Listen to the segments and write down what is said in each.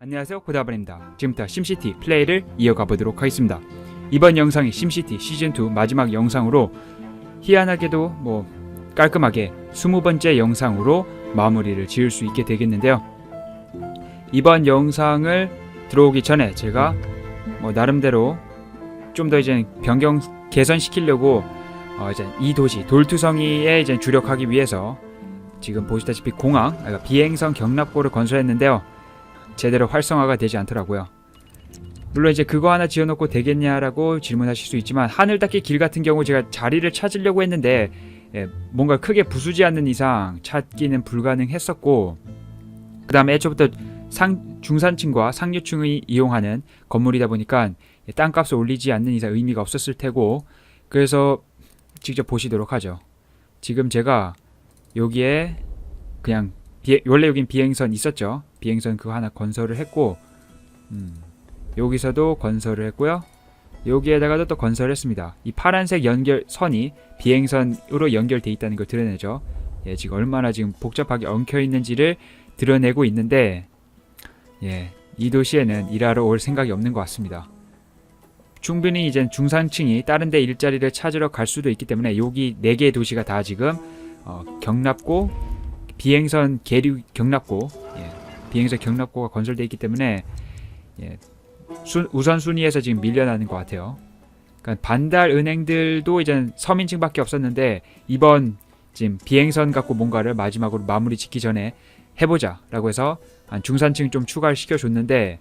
안녕하세요 고다발입니다. 지금부터 심시티 플레이를 이어가 보도록 하겠습니다. 이번 영상이 심시티 시즌2 마지막 영상으로 희한하게도 뭐 깔끔하게 20번째 영상으로 마무리를 지을 수 있게 되겠는데요. 이번 영상을 들어오기 전에 제가 뭐 나름대로 좀 더 이제 변경 개선시키려고 어 이제 이 도시 돌투성이에 이제 주력하기 위해서 지금 보시다시피 공항, 그러니까 비행선 경납고를 건설했는데요. 제대로 활성화가 되지 않더라고요. 물론 이제 그거 하나 지어놓고 되겠냐라고 질문하실 수 있지만 하늘 닿기 길 같은 경우 제가 자리를 찾으려고 했는데 예, 뭔가 크게 부수지 않는 이상 찾기는 불가능했었고 그 다음에 애초부터 상, 중산층과 상류층이 이용하는 건물이다 보니까 예, 땅값을 올리지 않는 이상 의미가 없었을 테고 그래서 직접 보시도록 하죠. 지금 제가 여기에 그냥 비, 원래 여긴 비행선 있었죠. 비행선 그거 하나 건설을 했고 음, 여기서도 건설을 했고요. 여기에다가도 또 건설했습니다. 이 파란색 연결선이 비행선으로 연결돼 있다는 걸 드러내죠. 예, 지금 얼마나 지금 복잡하게 엉켜 있는지를 드러내고 있는데 예, 이 도시에는 일하러 올 생각이 없는 것 같습니다. 충분히 이제 중산층이 다른 데 일자리를 찾으러 갈 수도 있기 때문에 여기 네 개의 도시가 다 지금 어, 경납고 비행선 계류 경납고 예, 비행선 경납고가 건설되어 있기 때문에 예, 순, 우선 순위에서 지금 밀려나는 것 같아요. 그러니까 반달 은행들도 이제 서민층밖에 없었는데 이번 지금 비행선 갖고 뭔가를 마지막으로 마무리 짓기 전에 해보자라고 해서 한 중산층 좀 추가를 시켜줬는데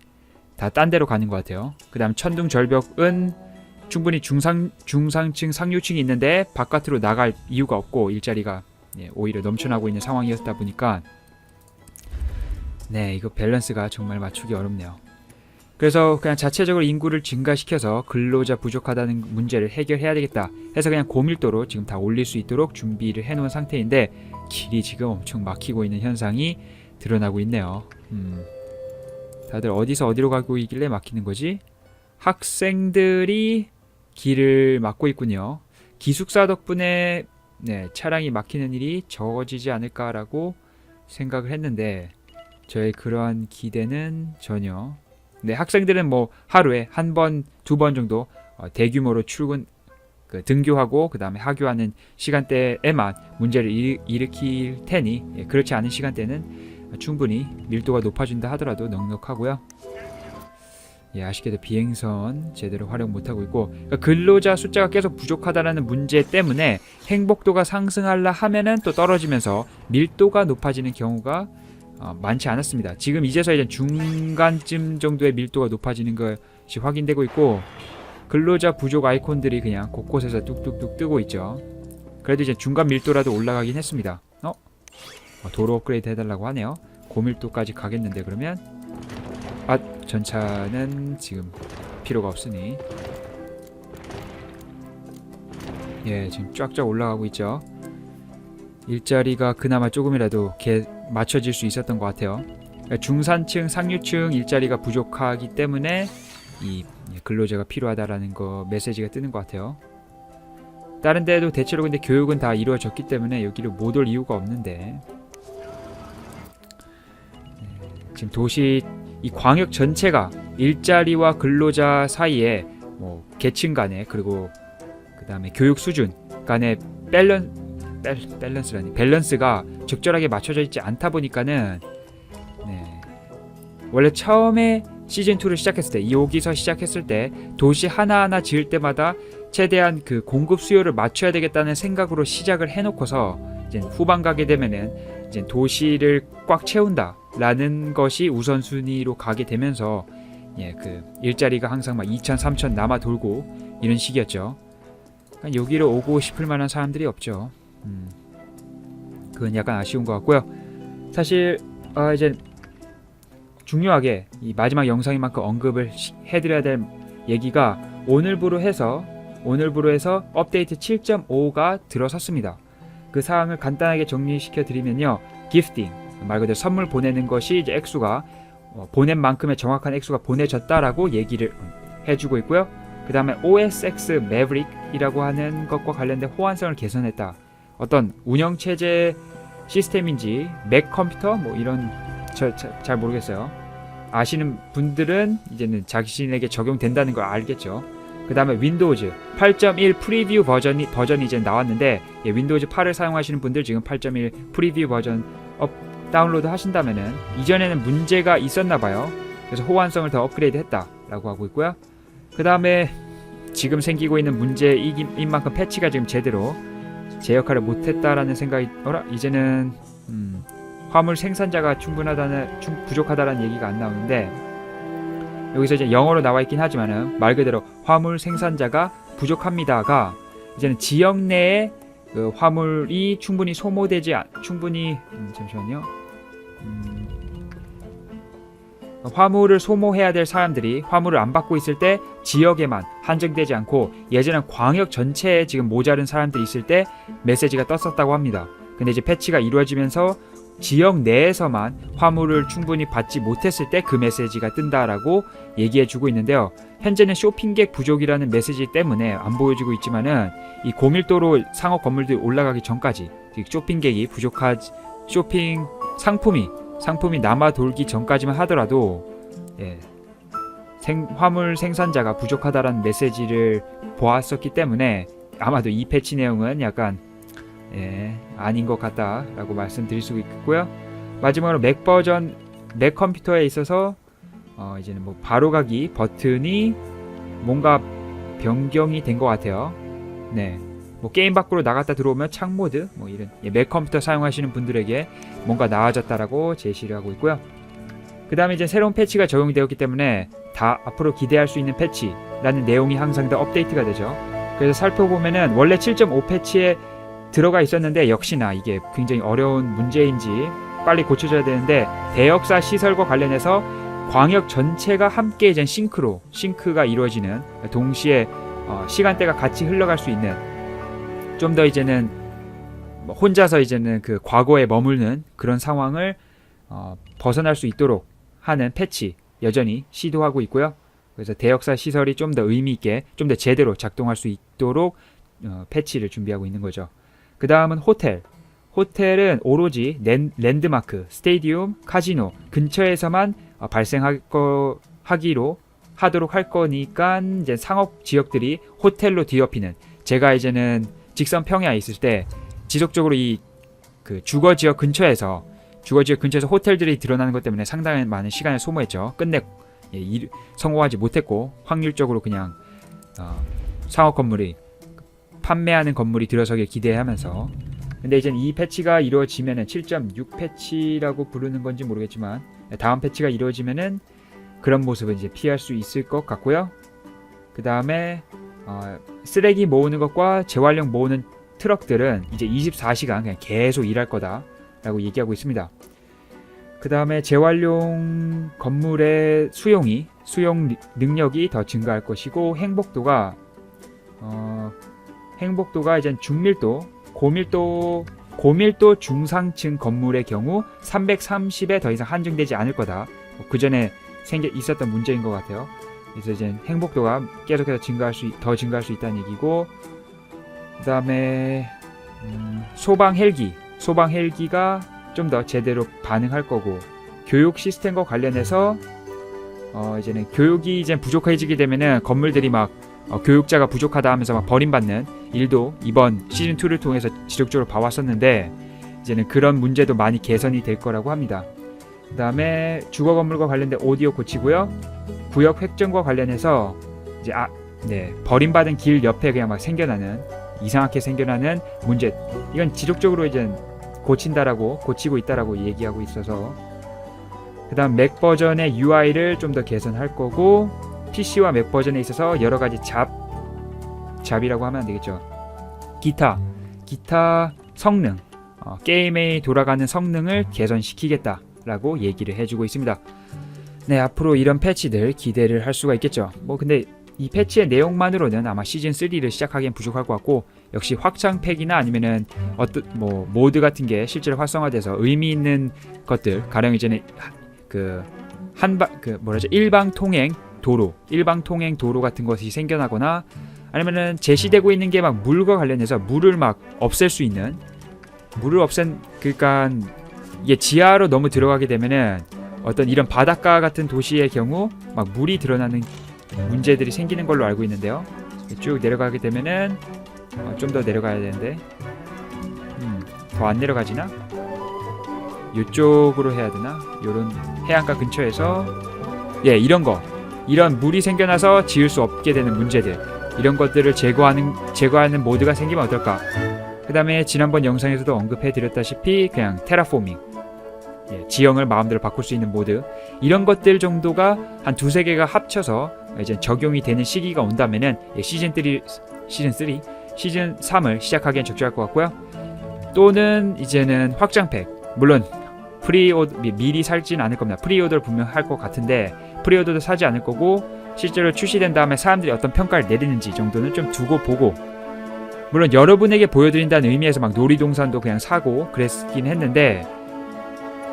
다 딴 데로 가는 것 같아요. 그 다음 천둥 절벽은 충분히 중상 중상층 상류층이 있는데 바깥으로 나갈 이유가 없고 일자리가 예, 오히려 넘쳐나고 있는 상황이었다 보니까 네 이거 밸런스가 정말 맞추기 어렵네요. 그래서 그냥 자체적으로 인구를 증가시켜서 근로자 부족하다는 문제를 해결해야 되겠다 해서 그냥 고밀도로 지금 다 올릴 수 있도록 준비를 해놓은 상태인데 길이 지금 엄청 막히고 있는 현상이 드러나고 있네요. 음, 다들 어디서 어디로 가고 있길래 막히는 거지? 학생들이 길을 막고 있군요. 기숙사 덕분에 네, 차량이 막히는 일이 적어지지 않을까라고 생각을 했는데 저의 그러한 기대는 전혀 네, 학생들은 뭐 하루에 한 번, 두 번 정도 어, 대규모로 출근 그 등교하고 그 다음에 하교하는 시간대에만 문제를 일, 일으킬 테니 예, 그렇지 않은 시간대는 충분히 밀도가 높아진다 하더라도 넉넉하고요. 예, 아쉽게도 비행선 제대로 활용 못하고 있고 그러니까 근로자 숫자가 계속 부족하다는 문제 때문에 행복도가 상승하려 하면은 또 떨어지면서 밀도가 높아지는 경우가 어, 많지 않았습니다. 지금 이제서 이제 중간쯤 정도의 밀도가 높아지는 것이 확인되고 있고 근로자 부족 아이콘들이 그냥 곳곳에서 뚝뚝뚝 뜨고 있죠. 그래도 이제 중간 밀도라도 올라가긴 했습니다. 어? 어, 도로 업그레이드 해달라고 하네요. 고밀도까지 가겠는데 그러면 아 전차는 지금 필요가 없으니 예 지금 쫙쫙 올라가고 있죠. 일자리가 그나마 조금이라도 개, 맞춰질 수 있었던 것 같아요. 그러니까 중산층, 상류층 일자리가 부족하기 때문에 이 근로자가 필요하다라는 거 메시지가 뜨는 것 같아요. 다른 데도 대체로 근데 교육은 다 이루어졌기 때문에 여기를 못 올 이유가 없는데 네, 지금 도시 이 광역 전체가 일자리와 근로자 사이에 뭐 계층 간에 그리고 그 다음에 교육 수준 간의 밸런 밸, 밸런스라니 밸런스가 적절하게 맞춰져 있지 않다 보니까는 네. 원래 처음에 시즌 2를 시작했을 때 여기서 시작했을 때 도시 하나하나 지을 때마다 최대한 그 공급 수요를 맞춰야 되겠다는 생각으로 시작을 해놓고서 이제 후반 가게 되면은 이제 도시를 꽉 채운다라는 것이 우선순위로 가게 되면서 예, 그 일자리가 항상 막 2천, 3천 남아 돌고 이런 식이었죠. 그러니까 여기로 오고 싶을 만한 사람들이 없죠. 음, 그건 약간 아쉬운 것 같고요. 사실 아, 이제 중요하게 이 마지막 영상인 만큼 언급을 시- 해드려야 될 얘기가 오늘부로 해서 오늘부로 해서 업데이트 7.5가 들어섰습니다. 그 사항을 간단하게 정리시켜 드리면요, 기프팅 말 그대로 선물 보내는 것이 이제 액수가 어, 보낸 만큼의 정확한 액수가 보내졌다라고 얘기를 해주고 있고요. 그 다음에 OSX Maverick이라고 하는 것과 관련된 호환성을 개선했다. 어떤 운영 체제 시스템인지 맥 컴퓨터 뭐 이런 저, 자- 잘 모르겠어요. 아시는 분들은 이제는 자신에게 적용된다는 걸 알겠죠. 그 다음에 윈도우즈 8.1 프리뷰 버전이 버전이 이제 나왔는데 예, 윈도우즈 8을 사용하시는 분들 지금 8.1 프리뷰 버전 업 다운로드 하신다면은 이전에는 문제가 있었나 봐요. 그래서 호환성을 더 업그레이드 했다라고 하고 있고요. 그 다음에 지금 생기고 있는 문제인 만큼 패치가 지금 제대로 제 역할을 못했다라는 생각이 어라 이제는 음, 화물 생산자가 충분하다는 충, 부족하다라는 얘기가 안 나오는데 여기서 이제 영어로 나와 있긴 하지만은 말 그대로 화물 생산자가 부족합니다가 이제는 지역 내에 그 화물이 충분히 소모되지 않, 충분히 음, 잠시만요. 음, 화물을 소모해야 될 사람들이 화물을 안 받고 있을 때 지역에만 한정되지 않고 예전엔 광역 전체에 지금 모자른 사람들이 있을 때 메시지가 떴었다고 합니다. 근데 이제 패치가 이루어지면서 지역 내에서만 화물을 충분히 받지 못했을 때 그 메시지가 뜬다라고 얘기해 주고 있는데요. 현재는 쇼핑객 부족이라는 메시지 때문에 안 보여주고 있지만은 이 고밀도로 상업 건물들이 올라가기 전까지 이 쇼핑객이 부족하 쇼핑 상품이 상품이 남아 돌기 전까지만 하더라도 예, 생, 화물 생산자가 부족하다라는 메시지를 보았었기 때문에 아마도 이 패치 내용은 약간 예, 아닌 것 같다라고 말씀드릴 수 있고요. 마지막으로 맥 버전 맥 컴퓨터에 있어서 어, 이제는 뭐 바로가기 버튼이 뭔가 변경이 된 것 같아요. 네. 뭐 게임 밖으로 나갔다 들어오면 창 모드 뭐 이런 예, 맥 컴퓨터 사용하시는 분들에게 뭔가 나아졌다라고 제시를 하고 있고요. 그 다음에 이제 새로운 패치가 적용되었기 때문에 다 앞으로 기대할 수 있는 패치라는 내용이 항상 더 업데이트가 되죠. 그래서 살펴보면은 원래 7.5 패치에 들어가 있었는데 역시나 이게 굉장히 어려운 문제인지 빨리 고쳐져야 되는데 대역사 시설과 관련해서 광역 전체가 함께 이제 싱크로 싱크가 이루어지는 동시에 어, 시간대가 같이 흘러갈 수 있는 좀 더 이제는 뭐 혼자서 이제는 그 과거에 머무르는 그런 상황을 어, 벗어날 수 있도록 하는 패치 여전히 시도하고 있고요. 그래서 대역사 시설이 좀 더 의미 있게 좀 더 제대로 작동할 수 있도록 어, 패치를 준비하고 있는 거죠. 그 다음은 호텔. 호텔은 오로지 랜, 랜드마크, 스테디움, 카지노 근처에서만 어, 발생할 거 하기로 하도록 할 거니까 이제 상업 지역들이 호텔로 뒤엎이는 제가 이제는 직선 평야에 있을 때 지속적으로 이 그 주거 지역 근처에서 주거 지역 근처에서 호텔들이 드러나는 것 때문에 상당히 많은 시간을 소모했죠. 끝내 예, 일- 성공하지 못했고 확률적으로 그냥 어, 상업 건물이 판매하는 건물이 들어서길 기대하면서 근데 이제 이 패치가 이루어지면은 7.6 패치라고 부르는 건지 모르겠지만 다음 패치가 이루어지면은 그런 모습을 이제 피할 수 있을 것 같고요. 그 다음에 어, 쓰레기 모으는 것과 재활용 모으는 트럭들은 이제 24시간 그냥 계속 일할 거다라고 얘기하고 있습니다. 그 다음에 재활용 건물의 수용이 수용 리- 능력이 더 증가할 것이고 행복도가 어, 행복도가 이제 중밀도, 고밀도, 고밀도 중상층 건물의 경우 330에 더 이상 한정되지 않을 거다. 그 전에 생겨 있었던 문제인 것 같아요. 그래서 이제 행복도가 계속해서 증가할 수, 있- 더 증가할 수 있다는 얘기고, 그 다음에 음, 소방 헬기, 소방 헬기가 좀 더 제대로 반응할 거고, 교육 시스템과 관련해서 어, 이제는 교육이 이제 부족해지게 되면은 건물들이 막 어, 교육자가 부족하다 하면서 막 버림받는 일도 이번 시즌 2를 통해서 지속적으로 봐왔었는데 이제는 그런 문제도 많이 개선이 될 거라고 합니다. 그 다음에 주거 건물과 관련된 오디오 고치고요. 구역 획정과 관련해서 이제 아, 네 버림받은 길 옆에 그냥 막 생겨나는 이상하게 생겨나는 문제 이건 지속적으로 이제 고친다라고 고치고 있다라고 얘기하고 있어서 그다음 맥 버전의 UI를 좀 더 개선할 거고 PC와 맥 버전에 있어서 여러 가지 잡 잡이라고 하면 안 되겠죠. 기타 기타 성능 어, 게임에 돌아가는 성능을 개선시키겠다라고 얘기를 해주고 있습니다. 네 앞으로 이런 패치들 기대를 할 수가 있겠죠. 뭐 근데 이 패치의 내용만으로는 아마 시즌 3를 시작하기엔 부족할 것 같고 역시 확장팩이나 아니면은 어떤 뭐 모드 같은 게 실제로 활성화돼서 의미 있는 것들 가령 이제는 그 한방 그 뭐라죠 일방 통행 도로 일방 통행 도로 같은 것이 생겨나거나 아니면은 제시되고 있는 게 막 물과 관련해서 물을 막 없앨 수 있는 물을 없앤 그러니까 이게 지하로 너무 들어가게 되면은 어떤 이런 바닷가 같은 도시의 경우 막 물이 드러나는 문제들이 생기는 걸로 알고 있는데요. 쭉 내려가게 되면은 어, 좀더 내려가야 되는데 음, 더 안 내려가지나? 이쪽으로 해야 되나? 요런 해안가 근처에서 예 이런 거 이런 물이 생겨나서 지을 수 없게 되는 문제들 이런 것들을 제거하는 제거하는 모드가 생기면 어떨까? 그 다음에 지난번 영상에서도 언급해 드렸다시피 그냥 테라포밍 예, 지형을 마음대로 바꿀 수 있는 모드 이런 것들 정도가 한 두세 개가 합쳐서 이제 적용이 되는 시기가 온다면은 예, 시즌 3 시즌 3 시즌 3을 시작하기엔 적절할 것 같고요. 또는 이제는 확장팩 물론 프리오더 미- 미리 살진 않을 겁니다. 프리오더를 분명 할 것 같은데 프리오더도 사지 않을 거고 실제로 출시된 다음에 사람들이 어떤 평가를 내리는지 정도는 좀 두고 보고 물론 여러분에게 보여드린다는 의미에서 막 놀이동산도 그냥 사고 그랬긴 했는데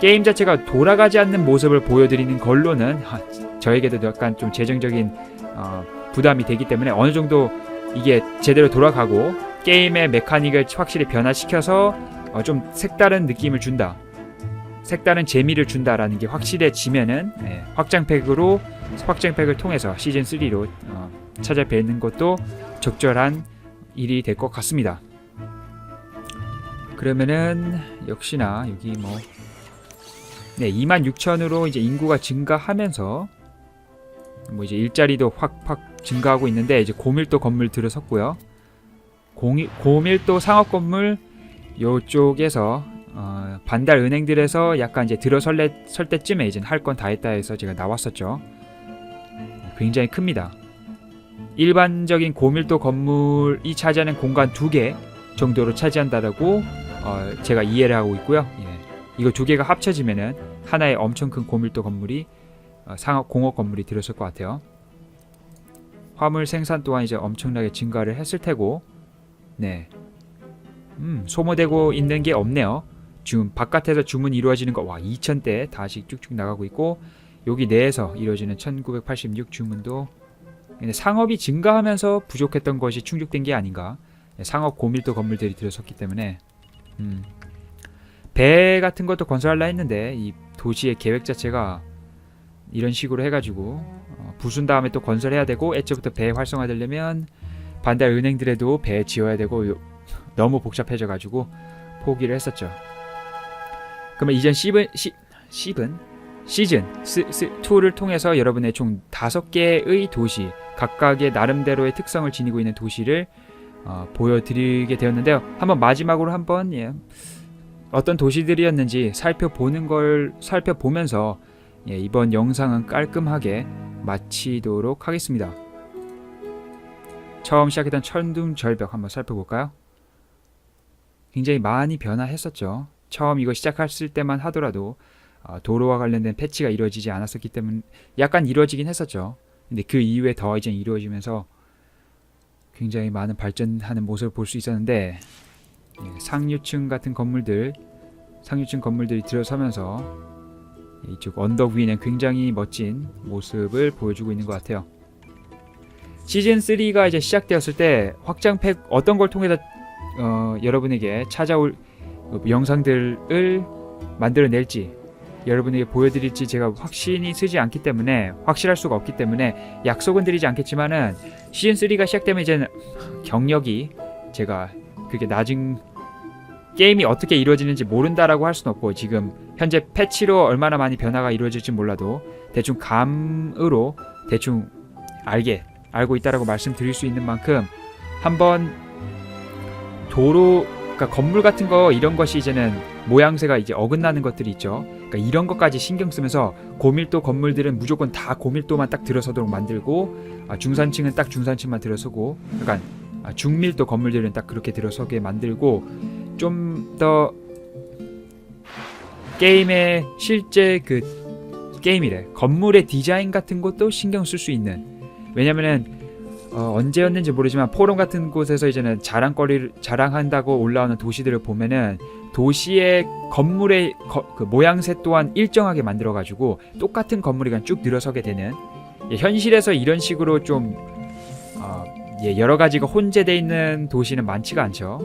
게임 자체가 돌아가지 않는 모습을 보여드리는 걸로는 아, 저에게도 약간 좀 재정적인 어, 부담이 되기 때문에 어느 정도 이게 제대로 돌아가고 게임의 메카닉을 확실히 변화시켜서 어, 좀 색다른 느낌을 준다. 색다른 재미를 준다라는 게 확실해지면은 예, 확장팩으로 확장팩을 통해서 시즌 3로 어, 찾아뵙는 것도 적절한 일이 될 것 같습니다. 그러면은 역시나 여기 뭐 네, 26,000으로 이제 인구가 증가하면서 뭐 이제 일자리도 확확 증가하고 있는데 이제 고밀도 건물 들어섰고요. 공이, 고밀도 상업 건물 요쪽에서 어, 반달 은행들에서 약간 이제 들어설 설 때쯤에 이제 할 건 다 했다 해서 제가 나왔었죠. 굉장히 큽니다. 일반적인 고밀도 건물이 차지하는 공간 두 개 정도로 차지한다라고 어, 제가 이해를 하고 있고요. 예. 이거 두 개가 합쳐지면은 하나의 엄청 큰 고밀도 건물이 어, 상업 공업 건물이 들었을 것 같아요. 화물 생산 또한 이제 엄청나게 증가를 했을 테고, 네, 음 소모되고 있는 게 없네요. 지금 바깥에서 주문 이루어지는 거 와 2,000대 다시 쭉쭉 나가고 있고 여기 내에서 이루어지는 1986 주문도 근데 상업이 증가하면서 부족했던 것이 충족된 게 아닌가. 네, 상업 고밀도 건물들이 들어섰기 때문에 음. 배 같은 것도 건설하려 했는데 이 도시의 계획 자체가 이런 식으로 해가지고 어, 부순 다음에 또 건설해야 되고 애초부터 배 활성화되려면 반달 은행들에도 배 지어야 되고 요- 너무 복잡해져 가지고 포기를 했었죠. 그러면 이젠 시즌 시, 시즌 시즌 2를 통해서 여러분의 총 다섯 개의 도시 각각의 나름대로의 특성을 지니고 있는 도시를 어, 보여드리게 되었는데요. 한번 마지막으로 한번 예, 어떤 도시들이었는지 살펴보는 걸 살펴보면서 예, 이번 영상은 깔끔하게 마치도록 하겠습니다. 처음 시작했던 천둥 절벽 한번 살펴볼까요? 굉장히 많이 변화했었죠. 처음 이거 시작했을 때만 하더라도 어, 도로와 관련된 패치가 이루어지지 않았었기 때문에 약간 이루어지긴 했었죠. 근데 그 이후에 더 이제 이루어지면서 굉장히 많은 발전하는 모습을 볼 수 있었는데 예, 상류층 같은 건물들 상류층 건물들이 들어서면서 이쪽 언덕 위에는 굉장히 멋진 모습을 보여주고 있는 것 같아요. 시즌 3가 이제 시작되었을 때 확장팩 어떤 걸 통해서 어, 여러분에게 찾아올 그 영상들을 만들어낼지 여러분에게 보여드릴지 제가 확신이 쓰지 않기 때문에 확실할 수가 없기 때문에 약속은 드리지 않겠지만은 시즌 3가 시작되면 이제는 경력이 제가 그게 낮은 게임이 어떻게 이루어지는지 모른다라고 할 수는 없고 지금 현재 패치로 얼마나 많이 변화가 이루어질지 몰라도 대충 감으로 대충 알게 알고 있다라고 말씀드릴 수 있는 만큼 한번 도로 그러니까 건물 같은 거 이런 것이 이제는 모양새가 이제 어긋나는 것들이 있죠. 그러니까 이런 것까지 신경 쓰면서 고밀도 건물들은 무조건 다 고밀도만 딱 들어서도록 만들고 아, 중산층은 딱 중산층만 들어서고 아, 중밀도 건물들은 딱 그렇게 들어서게 만들고 좀 더 게임의 실제 그 게임이래. 건물의 디자인 같은 것도 신경 쓸 수 있는. 왜냐면은 어, 언제였는지 모르지만 포럼 같은 곳에서 이제는 자랑거리를 자랑한다고 올라오는 도시들을 보면은 도시의 건물의 거- 그 모양새 또한 일정하게 만들어 가지고 똑같은 건물이 그냥 쭉 늘어서게 되는. 예, 현실에서 이런 식으로 좀 어, 예, 여러 가지가 혼재돼 있는 도시는 많지가 않죠.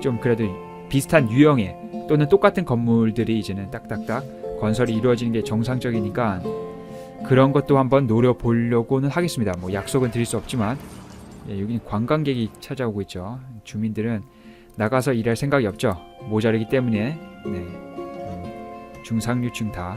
좀 그래도 비슷한 유형의 또는 똑같은 건물들이 이제는 딱딱딱 건설이 이루어지는 게 정상적이니까 그런 것도 한번 노려보려고는 하겠습니다. 뭐 약속은 드릴 수 없지만 예, 여기는 관광객이 찾아오고 있죠. 주민들은 나가서 일할 생각이 없죠. 모자르기 때문에 네. 음, 중상류층 다.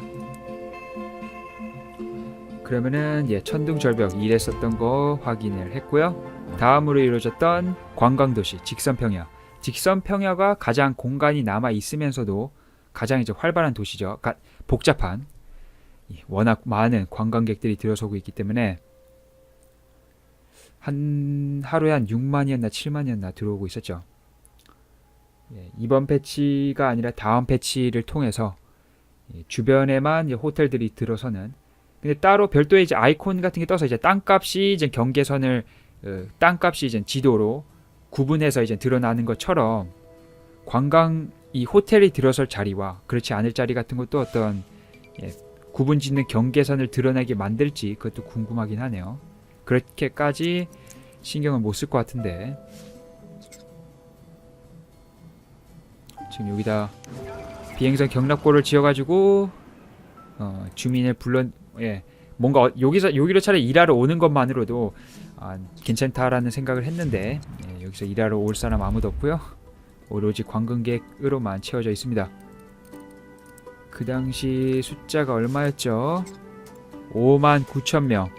그러면은 예, 천둥절벽 일했었던 거 확인을 했고요. 다음으로 이루어졌던 관광도시 직선평야. 직선평야가 가장 공간이 남아 있으면서도 가장 이제 활발한 도시죠. 가, 복잡한 예, 워낙 많은 관광객들이 들어서고 있기 때문에 한 하루에 한 6만이었나 7만이었나 들어오고 있었죠. 예, 이번 패치가 아니라 다음 패치를 통해서 예, 주변에만 호텔들이 들어서는 근데 따로 별도의 이제 아이콘 같은 게 떠서 이제 땅값이 이제 경계선을 어, 땅값이 이제 지도로 구분해서 이제 드러나는 것처럼 관광 이 호텔이 들어설 자리와 그렇지 않을 자리 같은 것도 어떤 예, 구분 짓는 경계선을 드러내게 만들지 그것도 궁금하긴 하네요. 그렇게까지 신경을 못 쓸 것 같은데 지금 여기다 비행선 경납고를 지어가지고 어, 주민을 불러 예 뭔가 어- 여기서 여기로 차라리 일하러 오는 것만으로도 아, 괜찮다라는 생각을 했는데 예, 여기서 일하러 올 사람 아무도 없고요 오로지 관광객으로만 채워져 있습니다. 그 당시 숫자가 얼마였죠? 5만 9천 명,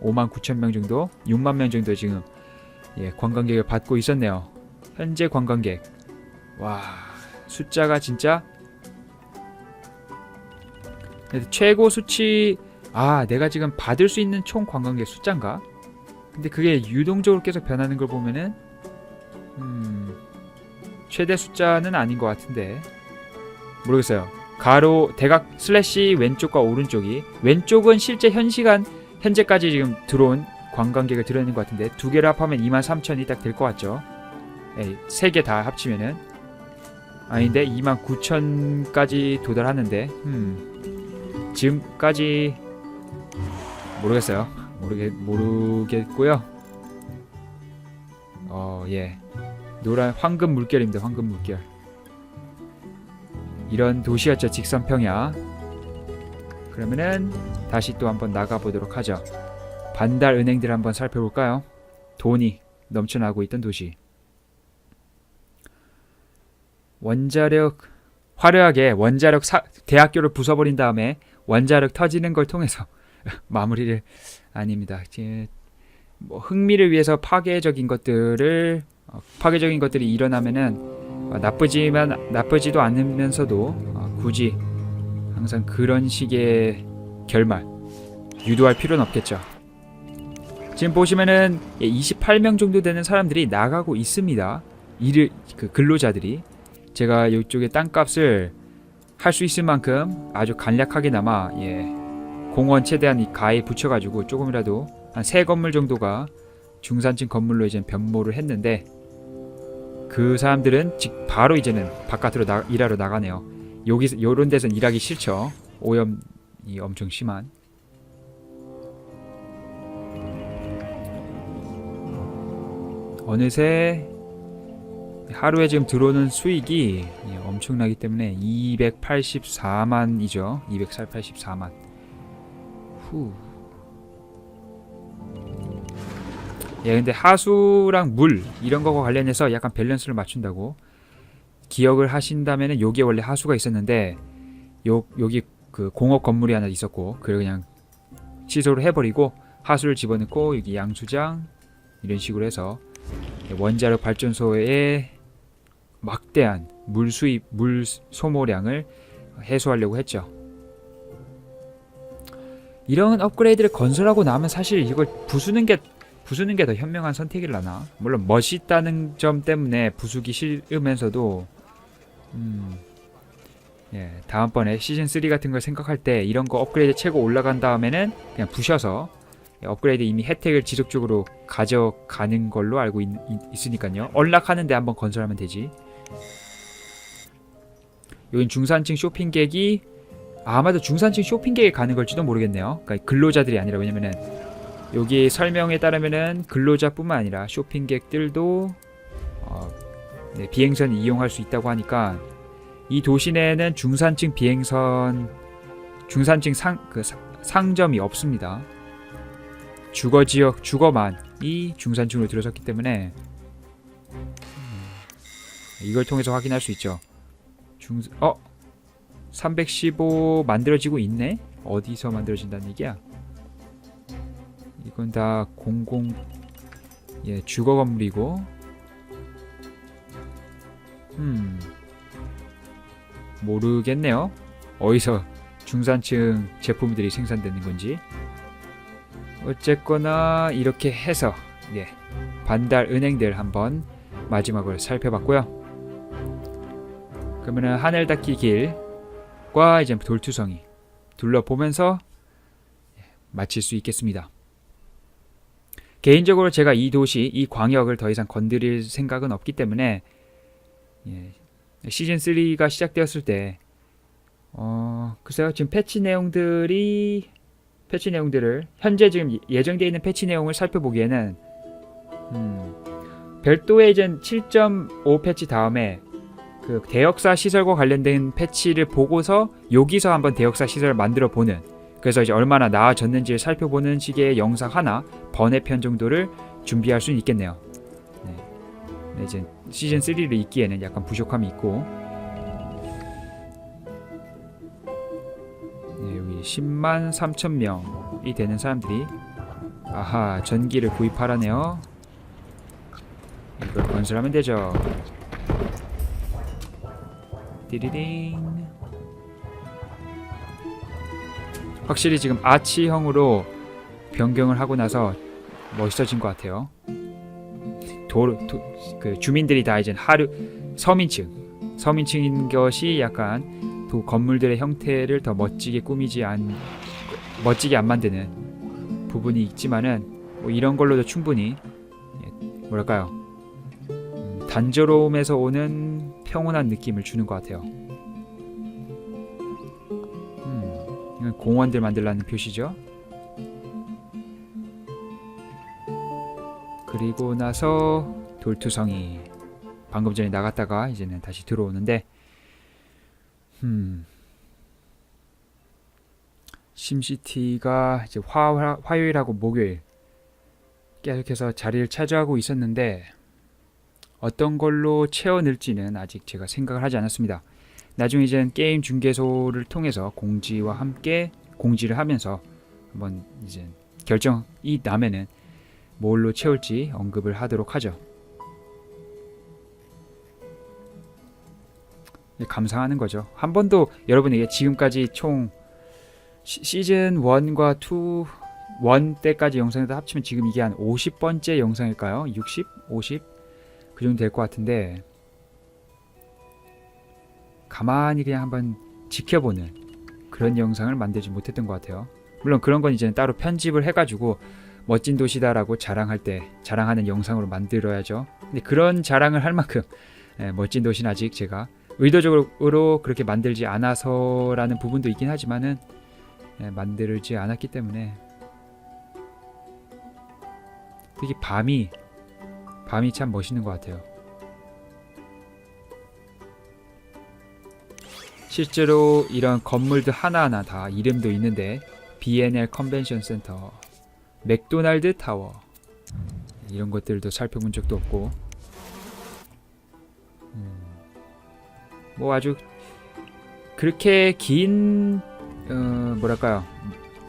5만 9천 명 정도, 6만 명 정도 지금 예, 관광객을 받고 있었네요. 현재 관광객 와 숫자가 진짜 최고 수치 아 내가 지금 받을 수 있는 총 관광객 숫자인가? 근데 그게 유동적으로 계속 변하는 걸 보면은 음 최대 숫자는 아닌 것 같은데 모르겠어요. 가로 대각 슬래시 왼쪽과 오른쪽이 왼쪽은 실제 현 시간 현재까지 지금 들어온 관광객을 드러내는 것 같은데 두 개를 합하면 2만 3천이 딱 될 것 같죠. 세 개 다 합치면은 아닌데 2만 9천까지 도달하는데 음 지금까지 모르겠어요. 모르겠 모르겠고요. 어 예. 노란 황금 물결입니다. 황금 물결. 이런 도시였죠. 직선평야. 그러면은 다시 또 한번 나가 보도록 하죠. 반달 은행들 한번 살펴볼까요? 돈이 넘쳐나고 있던 도시. 원자력 화려하게 원자력 사, 대학교를 부숴버린 다음에 원자력 터지는 걸 통해서 마무리를 아닙니다. 이제 뭐 흥미를 위해서 파괴적인 것들을 어, 파괴적인 것들이 일어나면은 어, 나쁘지만 나쁘지도 않으면서도 어, 굳이 항상 그런 식의 결말 유도할 필요는 없겠죠. 지금 보시면은 28명 정도 되는 사람들이 나가고 있습니다. 일을 그 근로자들이 제가 이쪽에 땅값을 할 수 있을 만큼 아주 간략하게나마 예 공원 최대한 이 가에 붙여가지고 조금이라도 한 세 건물 정도가 중산층 건물로 이제 변모를 했는데 그 사람들은 직 바로 이제는 바깥으로 나, 일하러 나가네요. 여기 요런 데선 일하기 싫죠. 오염이 엄청 심한. 어느새 하루에 지금 들어오는 수익이 예, 엄청나기 때문에 284만이죠. 284만. 후. 예, 근데 하수랑 물 이런 거와 관련해서 약간 밸런스를 맞춘다고 기억을 하신다면은 여기에 원래 하수가 있었는데 요 여기 그 공업 건물이 하나 있었고 그걸 그냥 취소를 해버리고 하수를 집어넣고 여기 양수장 이런 식으로 해서 원자력 발전소에 막대한 물 수입 물 소모량을 해소하려고 했죠. 이런 업그레이드를 건설하고 나면 사실 이걸 부수는 게 부수는 게 더 현명한 선택이라나. 물론 멋있다는 점 때문에 부수기 싫으면서도 음, 예 다음번에 시즌 3 같은 걸 생각할 때 이런 거 업그레이드 최고 올라간 다음에는 그냥 부셔서 업그레이드 이미 혜택을 지속적으로 가져가는 걸로 알고 있, 있, 으니까요. 언락하는데 한번 건설하면 되지. 여긴 중산층 쇼핑객이 아마도 중산층 쇼핑객이 가는 걸지도 모르겠네요 그러니까 근로자들이 아니라 왜냐면은 여기 설명에 따르면은 근로자뿐만 아니라 쇼핑객들도 어, 네, 비행선 이용할 수 있다고 하니까 이 도시 내에는 중산층 비행선 중산층 상, 그 사- 상점이 없습니다. 주거 지역 주거만이 중산층으로 들어섰기 때문에 음, 이걸 통해서 확인할 수 있죠. 중 어? 315 만들어지고 있네? 어디서 만들어진다는 얘기야? 이건 다 공공 예 주거 건물이고 음 모르겠네요. 어디서 중산층 제품들이 생산되는 건지. 어쨌거나 이렇게 해서 예, 반달 은행들 한번 마지막으로 살펴봤고요. 그러면은 하늘 닿기 길 과 이제 돌투성이 둘러보면서 예, 마칠 수 있겠습니다. 개인적으로 제가 이 도시, 이 광역을 더 이상 건드릴 생각은 없기 때문에 예, 시즌 3가 시작되었을 때 어, 글쎄요. 지금 패치 내용들이 패치 내용들을 현재 지금 예정되어 있는 패치 내용을 살펴보기에는 음, 별도의 이제 7.5 패치 다음에 그 대역사 시설과 관련된 패치를 보고서 여기서 한번 대역사 시설을 만들어 보는 그래서 이제 얼마나 나아졌는지를 살펴보는 식의 영상 하나 번외편 정도를 준비할 수 있겠네요. 네. 네, 이제 시즌 3를 읽기에는 약간 부족함이 있고 네, 여기 10만 3천 명이 되는 사람들이 아하 전기를 구입하라네요. 이걸 건설하면 되죠. 띠리링. 확실히 지금 아치형으로 변경을 하고 나서 멋있어진 것 같아요. 도로, 도, 그 주민들이 다 이제 하루 서민층, 서민층인 것이 약간 또 건물들의 형태를 더 멋지게 꾸미지 않 멋지게 안 만드는 부분이 있지만은 뭐 이런 걸로도 충분히 예, 뭐랄까요 음, 단조로움에서 오는 평온한 느낌을 주는 것 같아요. 음, 이건 공원들 만들라는 표시죠. 그리고 나서 돌투성이 방금 전에 나갔다가 이제는 다시 들어오는데 음. 심시티가 이제 화, 화요일하고 목요일 계속해서 자리를 차지하고 있었는데 어떤 걸로 채워 넣을지는 아직 제가 생각을 하지 않았습니다. 나중에 이제 게임 중개소를 통해서 공지와 함께 공지를 하면서 한번 이제 결정이 나면은 뭘로 채울지 언급을 하도록 하죠. 감상하는 거죠. 한 번도 여러분에게 지금까지 총 시, 시즌 1과 2, 1 때까지 영상을 다 합치면 지금 이게 한 50번째 영상일까요? 60? 50? 그 정도 될 것 같은데 가만히 그냥 한번 지켜보는 그런 영상을 만들지 못했던 것 같아요. 물론 그런 건 이제는 따로 편집을 해가지고 멋진 도시다라고 자랑할 때 자랑하는 영상으로 만들어야죠. 근데 그런 자랑을 할 만큼 예, 멋진 도시는 아직 제가 의도적으로 그렇게 만들지 않아서라는 부분도 있긴 하지만은 예, 만들지 않았기 때문에 특히 밤이 밤이 참 멋있는 것 같아요. 실제로 이런 건물들 하나하나 다 이름도 있는데 BNL 컨벤션 센터, 맥도날드 타워 이런 것들도 살펴본 적도 없고 음, 뭐 아주 그렇게 긴 어, 뭐랄까요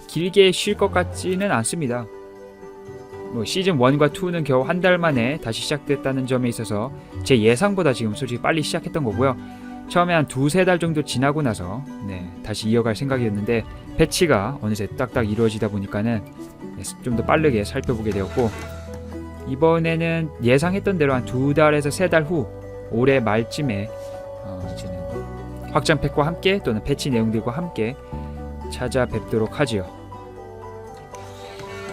길게 쉴 것 같지는 않습니다. 뭐 시즌 1과 2는 겨우 한 달 만에 다시 시작됐다는 점에 있어서 제 예상보다 지금 솔직히 빨리 시작했던 거고요. 처음에 한 두세 달 정도 지나고 나서 네, 다시 이어갈 생각이었는데 패치가 어느새 딱딱 이루어지다 보니까는 네, 좀더 빠르게 살펴보게 되었고 이번에는 예상했던 대로 한 두 달에서 세 달 후 올해 말쯤에 어, 이제는 확장팩과 함께 또는 패치 내용들과 함께 찾아뵙도록 하지요.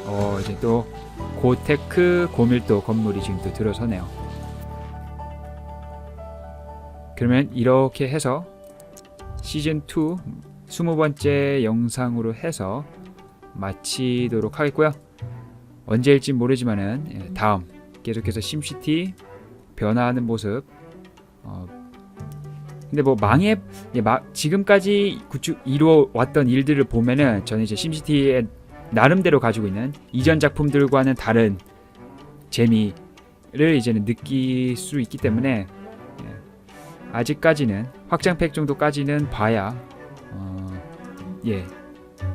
어 이제 또 고테크 고밀도 건물이 지금 또 들어서네요. 그러면 이렇게 해서 시즌 2 20번째 영상으로 해서 마치도록 하겠고요. 언제일지 모르지만은 예, 다음 계속해서 심시티 변화하는 모습 어, 근데 뭐 망해 예, 마, 지금까지 구축 이루어 왔던 일들을 보면은 저는 이제 심시티의 나름대로 가지고 있는 이전 작품들과는 다른 재미를 이제는 느낄 수 있기 때문에 예, 아직까지는 확장팩 정도까지는 봐야 어, 예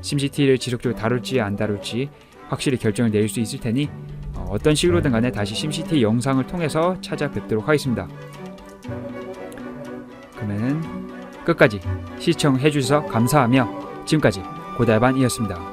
심시티를 지속적으로 다룰지 안 다룰지 확실히 결정을 내릴 수 있을 테니 어, 어떤 식으로든 간에 다시 심시티 영상을 통해서 찾아뵙도록 하겠습니다. 그러면은 끝까지 시청해 주셔서 감사하며 지금까지 고달반이었습니다.